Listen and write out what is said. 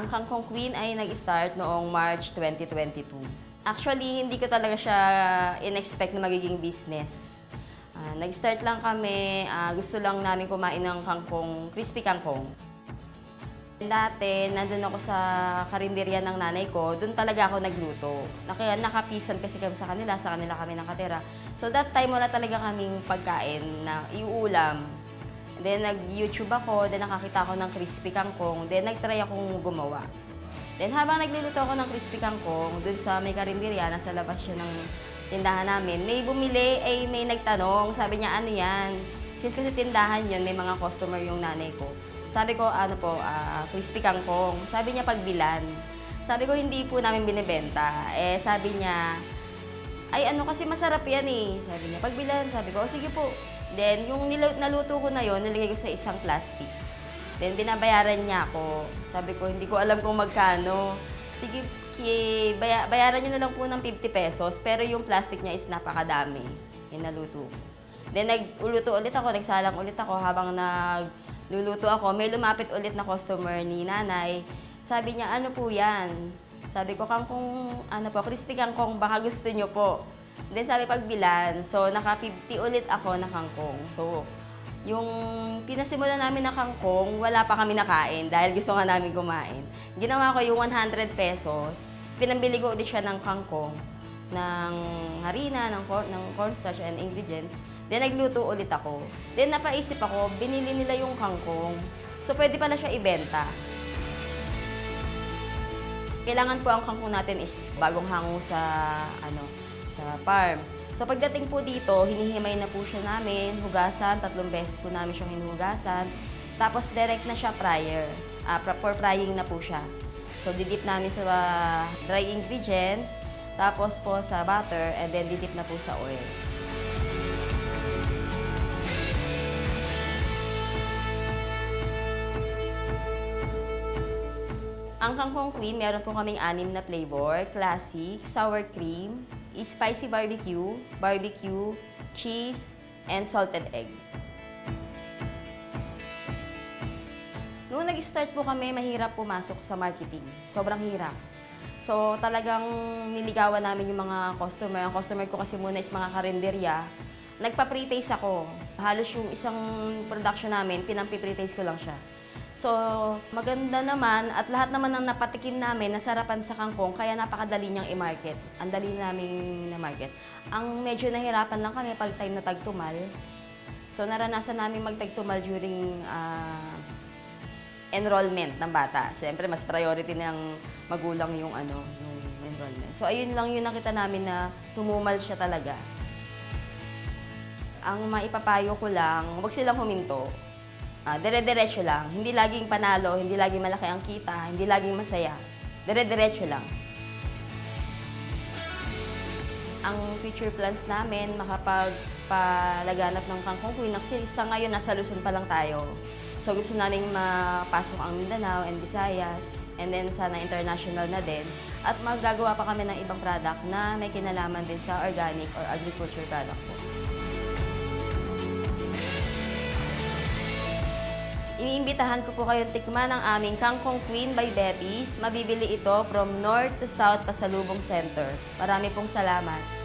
Ang Kangkong Queen ay nag-start noong March 2022. Actually, hindi ko talaga siya in-expect na magiging business. Ah, nag-start lang kami, ah, gusto lang namin kumain ng kangkong, crispy kangkong. Dati, nandun ako sa karinderya ng nanay ko, doon talaga ako nagluto. Naka, nakapisan kasi kami sa kanila, sa kanila kami nakatira. So that time, wala talaga kaming pagkain na iuulam. Then nag-YouTube ako, then nakakita ako ng crispy kangkong, then nag-try akong gumawa. Then habang nagluluto ako ng crispy kangkong, dun sa may karinderya, nasa labas siya ng tindahan namin, may bumili, ay may nagtanong, sabi niya, ano yan? Since kasi tindahan yun, may mga customer yung nanay ko. Sabi ko, ano po, ah, crispy kangkong. Sabi niya, pagbilan. Sabi ko, hindi po namin binibenta. Eh, sabi niya, ay ano kasi masarap yan eh. Sabi niya, pagbilan. Sabi ko, "O, sige po. Then, yung naluto ko na yon nilagay ko sa isang plastic. Then, binabayaran niya ako. Sabi ko, hindi ko alam kung magkano. Sige, baya- bayaran niyo na lang po ng 50 pesos, pero yung plastic niya is napakadami. Yung naluto ko. Then, nag-uluto ulit ako, nagsalang ulit ako habang nagluluto ako. May lumapit ulit na customer ni nanay. Sabi niya, ano po yan? Sabi ko, kangkong, ano po, crispy kangkong, baka gusto niyo po. Then sabi pagbilan, so naka-50 ulit ako na kangkong. So, yung pinasimulan namin na kangkong, wala pa kami nakain dahil gusto nga namin kumain. Ginawa ko yung 100 pesos, pinambili ko ulit siya ng kangkong, ng harina, ng, corn, ng cornstarch and ingredients. Then nagluto ulit ako. Then napaisip ako, binili nila yung kangkong. So pwede pala siya ibenta. Kailangan po ang kangkong natin is bagong hango sa ano sa farm. So pagdating po dito, hinihimay na po siya namin, hugasan, tatlong beses po namin siyang hinuhugasan. Tapos direct na siya fryer. Pra- for frying na po siya. So didip namin sa ah, dry ingredients, tapos po sa butter, and then didip na po sa oil. Ang Kangkong Queen, meron po kaming anim na flavor. Classic, sour cream, spicy barbecue, barbecue, cheese, and salted egg. Noong nag-start po kami, mahirap pumasok sa marketing. Sobrang hirap. So talagang niligawan namin yung mga customer. Ang customer ko kasi muna is mga karinderya. Nagpa-pre-taste ako. Halos yung isang production namin, pinampi-pre-taste ko lang siya. So, maganda naman at lahat naman ng napatikim namin nasarapan sa kangkong kaya napakadali niyang i-market. Ang dali naming na-market. Ang medyo nahirapan lang kami pag time na tagtumal. So, naranasan namin magtagtumal during ah, enrollment ng bata. Siyempre, mas priority ng magulang yung ano, yung enrollment. So, ayun lang yung nakita namin na tumumal siya talaga. Ang maipapayo ko lang, huwag silang huminto. Ah, dire-diretso lang. Hindi laging panalo, hindi laging malaki ang kita, hindi laging masaya. Dire-diretso lang. Ang future plans namin, makapagpalaganap ng kangkong queen. Kasi sa ngayon, nasa Luzon pa lang tayo. So gusto namin mapasok ang Mindanao and Visayas and then sana international na din. At magagawa pa kami ng ibang product na may kinalaman din sa organic or agriculture product po. Iniimbitahan ko po kayong tikman ang aming Kangkong Queen by Betty's. Mabibili ito from North to South Pasalubong Center. Marami pong salamat.